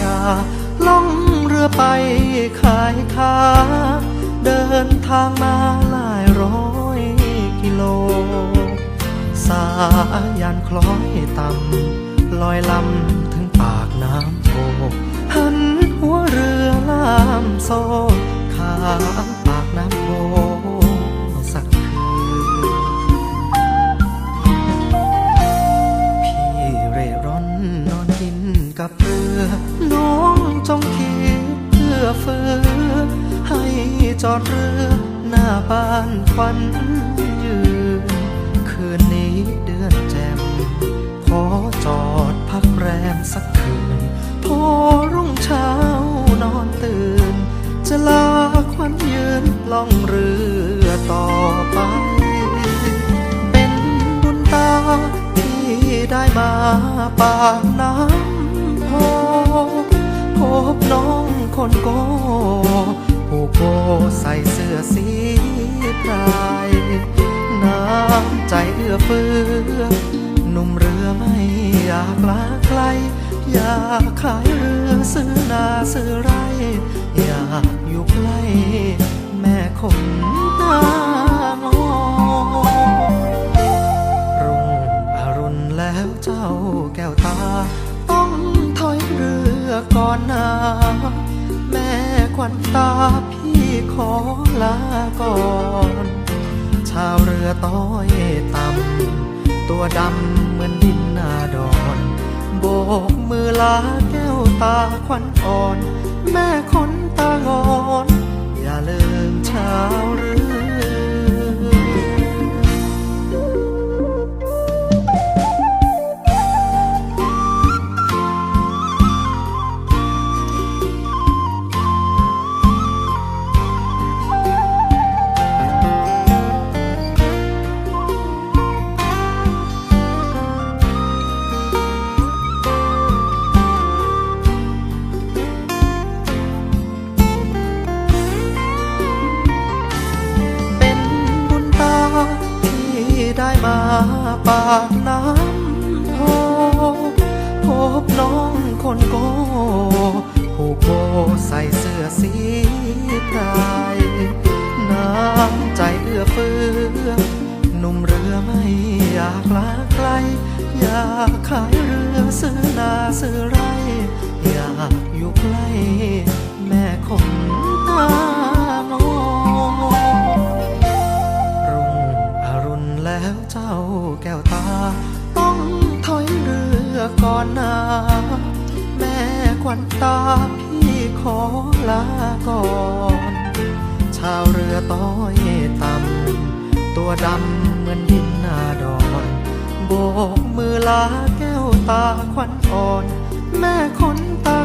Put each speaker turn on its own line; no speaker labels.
ยาล่องเรือไปขายขาเดินทางมาหลายร้อยกิโล สายันคล้อยต่ำลอยลำถึงปากน้ำโพหันหัวเรือลามโซ จอดเรือหน้าบ้านควันยืน คืนนี้เดือนแจ่มขอจอดพักแรมสักคืน พอรุ่งเช้านอนตื่น จะลาควันยืนล่องเรือต่อไป เป็นบุญตาที่ได้มาปากน้ำโพพบน้องคนโก้ โกใส่เสื้อสีพรายน้ำใจเอื้อเฟื้อหนุ่มเรือไม่อยากลาไกล อยากขายเรือซื้อนาซื้อไร อยากอยู่ใกล้แม่คนตางอรุ่งอรุณแล้วเจ้าแก้วตา ต้องถอยเรือก่อนนาแม่ควันตาพ ขอลาก่อน ชาวเรือต้อยต่ำตัวดำเหมือนดินนาดอนโบกมือลาแก้วตาควันอ่อน แม่คนตางอน ปากน้ำโพพบน้องคนโกผู้โกใส่เสื้อสีพรายน้ำใจเอื้อเฟื้อหนุ่มเรือไม่อยากลาไกล อยากขายเรือซื้อนาซื้อไร ตา ต้องถอยเรือก่อนนาแม่ควันตาพี่ขอลาก่อน ชาวเรือต้อยต่ำตัวดำเหมือนดินนาดอนโบกมือลาแก้วตาควันอ่อน แม่คนตา